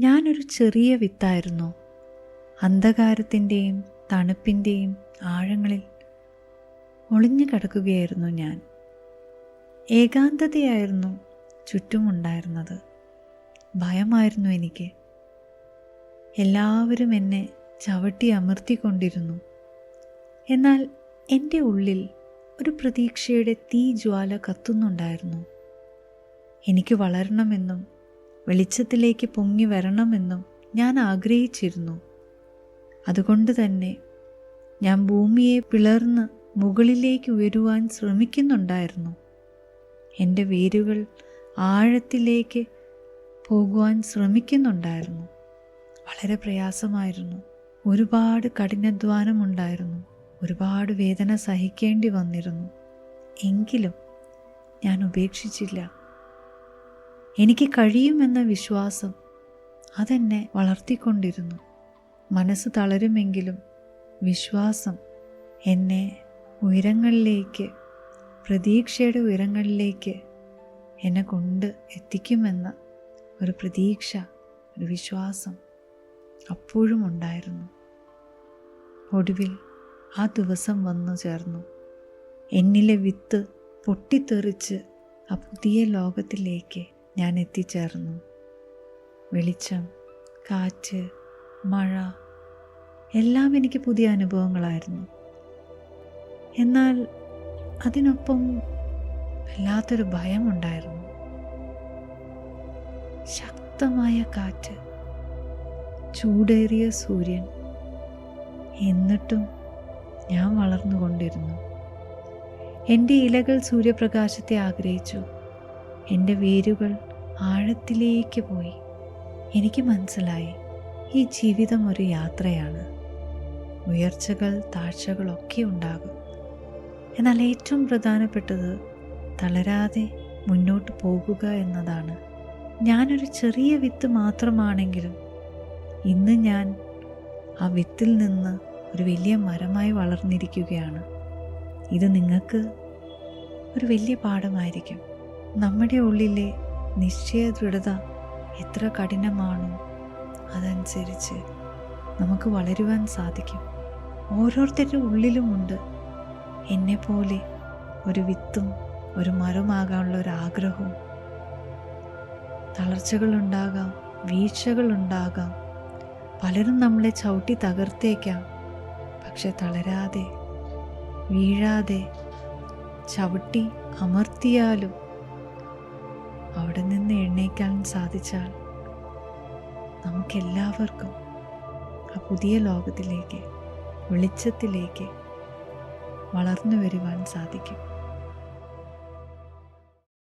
ഞാനൊരു ചെറിയ വിത്തായിരുന്നു. അന്ധകാരത്തിന്റെയും തണുപ്പിന്റെയും ആഴങ്ങളിൽ ഒളിഞ്ഞു കിടക്കുകയായിരുന്നു ഞാൻ. ഏകാന്തതയായിരുന്നു ചുറ്റുമുണ്ടായിരുന്നത്. ഭയമായിരുന്നു എനിക്ക്. എല്ലാവരും എന്നെ ചവിട്ടി അമർത്തിക്കൊണ്ടിരുന്നു. എന്നാൽ എന്റെ ഉള്ളിൽ ഒരു പ്രതീക്ഷയുടെ തീ ജ്വാല കത്തുന്നുണ്ടായിരുന്നു. എനിക്ക് വളരണമെന്നും വെളിച്ചത്തിലേക്ക് പൊങ്ങി വരണമെന്നും ഞാൻ ആഗ്രഹിച്ചിരുന്നു. അതുകൊണ്ട് തന്നെ ഞാൻ ഭൂമിയെ പിളർന്ന് മുകളിലേക്ക് ഉയരുവാൻ ശ്രമിക്കുന്നുണ്ടായിരുന്നു. എന്റെ വേരുകൾ ആഴത്തിലേക്ക് പോകുവാൻ ശ്രമിക്കുന്നുണ്ടായിരുന്നു. വളരെ പ്രയാസമായിരുന്നു. ഒരുപാട് കഠിനാധ്വാനമുണ്ടായിരുന്നു. ഒരുപാട് വേദന സഹിക്കേണ്ടി വന്നിരുന്നു. എങ്കിലും ഞാൻ ഉപേക്ഷിച്ചില്ല. എനിക്ക് കഴിയുമെന്ന വിശ്വാസം അതെന്നെ വളർത്തിക്കൊണ്ടിരുന്നു. മനസ്സ് തളരുമെങ്കിലും വിശ്വാസം എന്നെ ഉയരങ്ങളിലേക്ക് പ്രതീക്ഷയുടെ ഉയരങ്ങളിലേക്ക് എന്നെ കൊണ്ട് എത്തിക്കുമെന്ന ഒരു പ്രതീക്ഷ ഒരു വിശ്വാസം അപ്പോഴും ഉണ്ടായിരുന്നു. ഒടുവിൽ ആ ദിവസം വന്നു ചേർന്നു. എന്നിലെ വിത്ത് പൊട്ടിത്തെറിച്ച് ആ പുതിയ ലോകത്തിലേക്ക് ഞാൻ എത്തിച്ചേർന്നു വെളിച്ചം കാറ്റ് മഴ എല്ലാം എനിക്ക് പുതിയ അനുഭവങ്ങളായിരുന്നു. എന്നാൽ അതിനൊപ്പം വല്ലാത്തൊരു ഭയമുണ്ടായിരുന്നു. ശക്തമായ കാറ്റ് ചൂടേറിയ സൂര്യൻ എന്നിട്ടും ഞാൻ വളർന്നുകൊണ്ടിരുന്നു. എന്റെ ഇലകൾ സൂര്യപ്രകാശത്തെ ആഗ്രഹിച്ചു. എന്റെ വേരുകൾ ആഴത്തിലേക്ക് പോയി. എനിക്ക് മനസ്സിലായി ഈ ജീവിതം ഒരു യാത്രയാണ്. ഉയർച്ചകൾ താഴ്ചകളൊക്കെ ഉണ്ടാകും. എന്നാൽ ഏറ്റവും പ്രധാനപ്പെട്ടത് തളരാതെ മുന്നോട്ട് പോകുക എന്നതാണ്. ഞാനൊരു ചെറിയ വിത്ത് മാത്രമാണെങ്കിലും ഇന്ന് ഞാൻ ആ വിത്തിൽ നിന്ന് ഒരു വലിയ മരമായി വളർന്നിരിക്കുകയാണ്. ഇത് നിങ്ങൾക്ക് ഒരു വലിയ പാഠമായിരിക്കും. നമ്മുടെ ഉള്ളിലെ നിശ്ചയ ദൃഢത എത്ര കഠിനമാണോ അതനുസരിച്ച് നമുക്ക് വളരുവാൻ സാധിക്കും. ഓരോരുത്തരുടെ ഉള്ളിലുമുണ്ട് എന്നെപ്പോലെ ഒരു വിത്തും ഒരു മരമാകാനുള്ള ഒരു ആഗ്രഹവും. തളർച്ചകളുണ്ടാകാം വീഴ്ചകളുണ്ടാകാം. പലരും നമ്മളെ ചവിട്ടി തകർത്തേക്കാം. പക്ഷെ തളരാതെ വീഴാതെ ചവിട്ടി അമർത്തിയാലും അവിടെ നിന്ന് എഴുന്നേക്കാൻ സാധിച്ചാൽ നമുക്കെല്ലാവർക്കും ആ പുതിയ ലോകത്തിലേക്ക് വെളിച്ചത്തിലേക്ക് വളർന്നു വരുവാൻ സാധിക്കും.